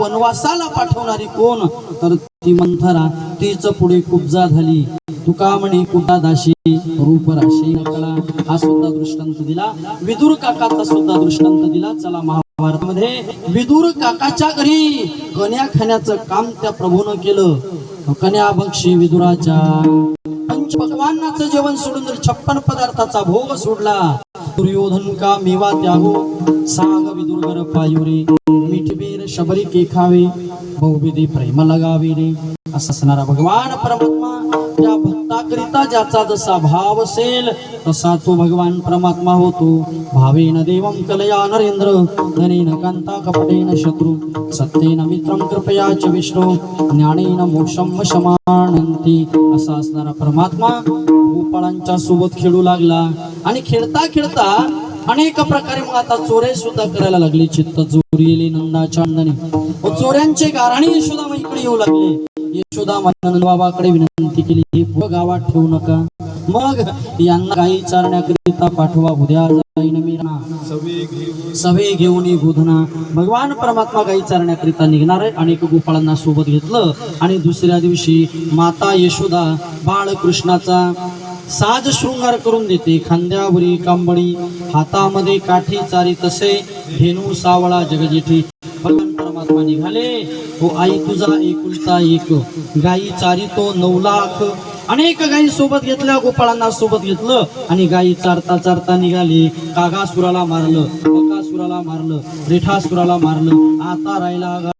वनवासाला पाठवणारी कोण? तर ती मंथरा तीच पुढे कुब्जा झाली. तुका म्हणे कुटा दाशी रूप राशी कला हा सुद्धा दृष्टांत दिला. विदुर काकाचा सुद्धा दृष्टांत दिला. चला महाभारतामध्ये विदुर काकाच्या घरी कन्या खाण्याचं काम त्या प्रभूनं केलं. कन्या बक्षी विदुराच्या. पंच भगवानाचं जेवण सोडून जर छप्पन पदार्थाचा भोग सोडला दुर्योधन का मेवा त्यागो साग विदुर्गर पायुरे मिठबी शबरी के खावे बहुविधी प्रेम लगावे रे असं असणारा भगवान परमात्मा त्या भक्ताकरिता ज्याचा जसा भाव असेल तसा तो भगवान परमात्मा होतो भावेन देवं कलया नरेंद्र धनेन कांता कपटेन शत्रू सत्येन मित्रं कृपया च विष्णू ज्ञानेन मोक्षम शमानंती असा असणारा परमात्मा गोपाळांच्या सोबत खेळू लागला आणि खेळता खेळता अनेक प्रकारे मग आता चोरे सुद्धा करायला लागली चित्त चोरी नंदाच्या अंदनी चोऱ्यांचे गाराणी यशोदामाईकडे येऊ लागले. यशोदा नंद बाबाकडे विनंती केली हे गावात ठेवू नका. मग यांना गाई चारण्याकरिता पाठवा उद्या जाईन सभे घेऊन गोधना. भगवान परमात्मा गाई चारण्याकरिता निघणार आहे. अनेक गोपाळांना सोबत घेतलं. आणि दुसऱ्या दिवशी माता यशोदा बाळकृष्णाचा साज शृंगार करून देते. खांद्यावरी कांबळी हातामध्ये काठी चारी तसे. धेनू सावळा जगजेठी. भगवान परमात्मा निघाले. हो आई तुझा एकुलता एक. गाई चारितो नऊ लाख. अनेक गायी सोबत घेतल्या गोपाळांना सोबत घेतलं आणि गायी चारता चारता निघाली. कागासुराला मारलं बकासुराला मारलं रेठासुराला मारलं. आता राहिला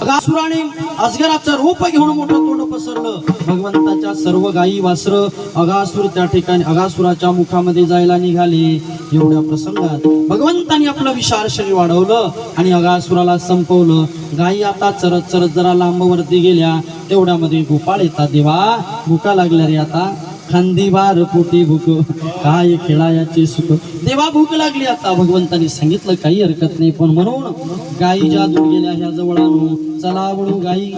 अगासुराने अजगराचं रूप घेऊन मोठं तोंड पसरलं. भगवंताच्या सर्व गायी वासर अगासुर त्या ठिकाणी अगासुराच्या मुखामध्ये जायला निघाले. एवढ्या प्रसंगात भगवंतांनी आपलं विशाल शरीर वाढवलं आणि अगासुराला संपवलं. गायी आता चरत चरत जरा लांबवरती गेल्या. तेवढ्यामध्ये गोपाळ येतात देवा भुका लागल्या रे आता. खांदीवार पोटी भूक. काय खेळायाचे सुख. देवा भूक लागली आता. भगवंतांनी सांगितलं काही हरकत नाही. पण म्हणून गाई जादू गेल्या ह्या जवळ आणू चला वळू गाई.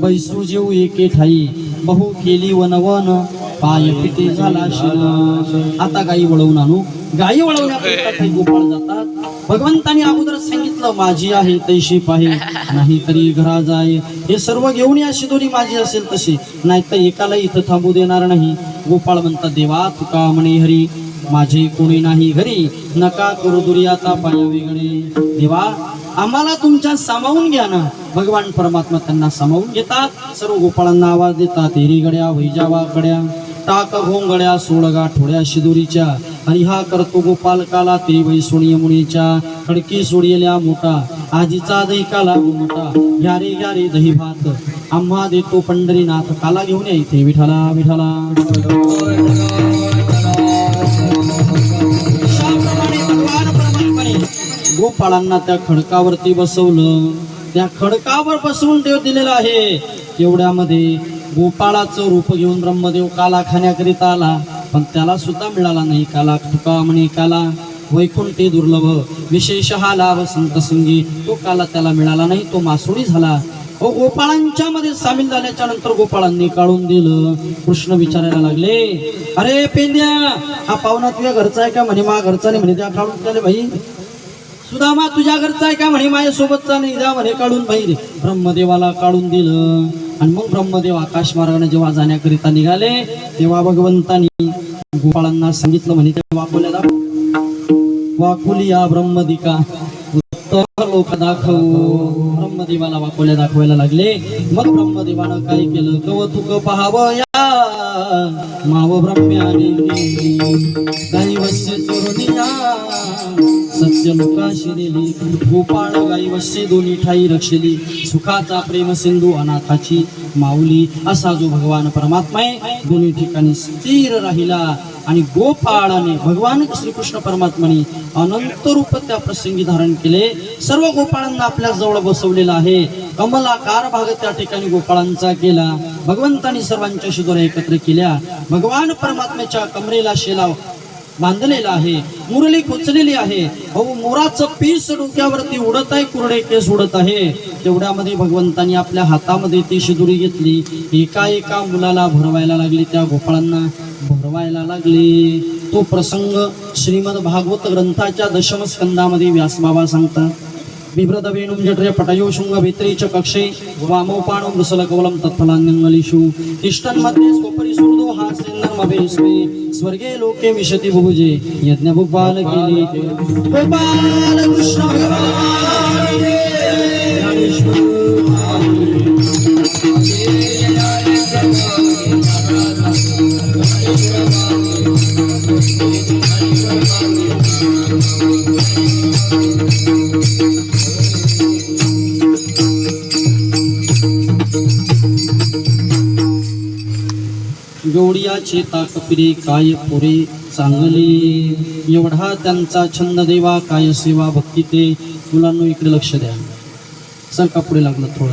बैसू जेऊ एके ठाई. बहु केली वन वन पाय पिटे झाला शिन आता गाई वळवून आणू. गायी वळवण्याकरिता गोपाळ जातात. भगवंताने अगोदर सांगितलं माझी आहे तैशी पाहे नाही तरी घरा जाय. हे सर्व घेऊन या शिदोरी माझी असेल तशी. नाही तर एकाला इथं थांबू देणार नाही. गोपाळ म्हणतात देवा तुका म्हणे हरी माझे कोणी नाही घरी. नका करू दुरी आता पाया वेगळे. देवा आम्हाला तुमच्या सामावून घ्या ना. भगवान परमात्मा त्यांना सामावून घेतात. सर्व गोपाळांना आवाज देतात एरी गड्या वैजावा गड्या. टाक घोंगड्या सोळगा ठोड्या शिदुरीच्या. आणि हा करतो गोपाल काला ते वै सोणी मुनीच्या. खडकी सोडियल्या मोठा. आजीचा दही काला मोठा. घ्या रे घ्या रे दही भात. आम्हा देतो पंढरीनाथ. काला घेऊन या इथे. विठाला विठाला गोपाळांना त्या खडकावरती बसवलं. त्या खडकावर बसवून देव दिलेला आहे. तेवढ्यामध्ये गोपाळाचं रूप घेऊन ब्रह्मदेव काला खाण्याकरिता आला. पण त्याला सुद्धा मिळाला नाही. काला तुका म्हणे काला वैकुंठी दुर्लभ. विशेष हा लाभ संत संगी. तो काला त्याला मिळाला नाही. तो मासुळी झाला. व गोपाळांच्या मध्ये सामील झाल्याच्यानंतर गोपाळांनी काढून दिलं. कृष्ण विचारायला लागले अरे पेंद्या हा पाहुणा तुझ्या घरचा आहे का? म्हणे मा घरचा नाही. म्हणे त्या काढून त्याले भाई. सुदामा तुझ्या घरचा आहे का म्हणे? माझ्या सोबतचा नाही द्या म्हणे काढून बाहेर ब्रह्मदेवाला काढून दिलं. आणि मग ब्रह्मदेव आकाश मार्गाने जेव्हा जाण्याकरिता निघाले तेव्हा भगवंतानी गोपाळांना सांगितलं म्हणे ते वाकुल्या वाकुलिया ब्रह्मदिका उत्तर लोक दाखव. ब्रह्मदेवाला वाकोल्या दाखवायला लागले. मग ब्रह्मदेवानं काय केलं? कवतुक पहावं या. माव ब्रह्म्याने दैवस्य चोरनिया शिरेली गोपाळ गाई वश्य दोन्ही ठाई रक्षली सुखाचा प्रेम सिंधू अनाथाची माऊली असा जो भगवान परमात्मा आहे दोन्ही ठिकाणी स्थिर राहिला. आणि गोपाळाने भगवान श्रीकृष्ण परमात्माने अनंत रूप त्या प्रसंगी धारण केले. सर्व गोपाळांना आपल्या जवळ बसवलेला आहे. कमलाकार भाग त्या ठिकाणी गोपाळांचा केला भगवंतानी सर्वांच्या शिदोऱ्या एकत्र केल्या. भगवान परमात्म्याच्या कमरेला शेला बांधलेला आहे. मुरली खोचलेली आहे. अहो मोराचं पीस डोक्यावरती उडत आहे कुरडे केस उडत आहे. तेवढ्यामध्ये भगवंतानी आपल्या हातामध्ये ती शिदुरी घेतली. एका एका मुलाला भरवायला लागली त्या गोपाळांना भरवायला लागली. तो प्रसंग श्रीमद भागवत ग्रंथाच्या दशमस्कंदामध्ये व्यासबाबा सांगतात. बिभ्रत वेणुं जठरे पटयो शृंग च कक्षे वामोपाणो मृसल कवलं तत्फलान्यङ्गलिषु तिष्ठन्मध्ये स्वपरि सुहृदो हास्यन्नर्मभेस्मे स्वर्गे लोके विशति भुभुजे यज्ञभुपाल केली गोपाल कृष्ण भगवान ताकपिरी काय पुरे चांगले एवढा त्यांचा छंद देवा काय सेवा भक्ती ते. मुलांना इकडे लक्ष द्या. सर का पुढे लागलं थोडं?